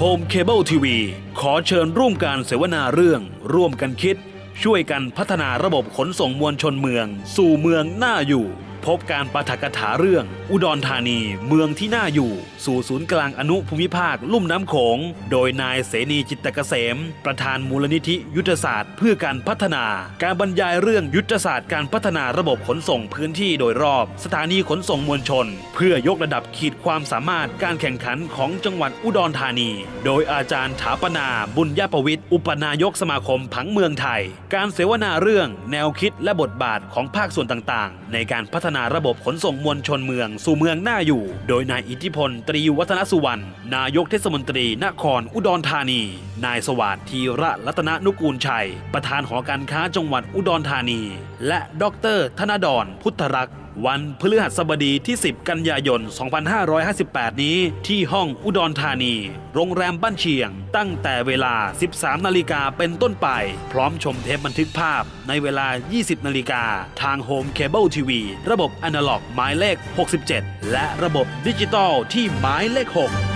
โฮมเคเบิลทีวีขอเชิญร่วมการเสวนาเรื่อง ร่วมกันคิด ช่วยกันพัฒนาระบบขนส่งมวลชนเมือง สู่เมืองน่าอยู่ พบการปาฐกถาเรื่อง อุดรธานีเมืองที่น่าอยู่ สู่ศูนย์กลางอนุภูมิภาคลุ่มน้ำโขง โดยนายเสนีจิตตเกษม ประธานมูลนิธิยุทธศาสตร์เพื่อการพัฒนา การบรรยายเรื่องยุทธศาสตร์การพัฒนาระบบขนส่งพื้นที่โดยรอบ สถานีขนส่งมวลชน เพื่อยกระดับขีดความสามารถการแข่งขันของจังหวัดอุดรธานี โดยอาจารย์ถาปนาบุญญาประวิทย์อุปนายกสมาคมผังเมืองไทย การเสวนาเรื่อง แนวคิดและบทบาทของภาคส่วนต่างๆ ในการพัฒนาระบบขนส่งมวลชนเมืองสู่เมืองหน้าอยู่ โดยนายอิทธิพลตรีวัฒนสุวรรณนายกเทศมนตรีนครอุดรธานี นายสวัสดิ์ธีระรัตนนุกูลชัย ประธานหอการค้าจังหวัดอุดรธานี และดร ธนดรพุทธรักษ์ วันพฤหัสบดีที่ 10 กันยายน 2558 นี้ ที่ห้องอุดรธานี โรงแรมบ้านเชียง ตั้งแต่เวลา 13 นาฬิกาเป็นต้นไป พร้อมชมเทปบันทึกภาพในเวลา 20 นาฬิกา ทางโฮมเคเบิลทีวีระบบอนาล็อกหมายเลข 67 และระบบดิจิตอลที่หมายเลข 6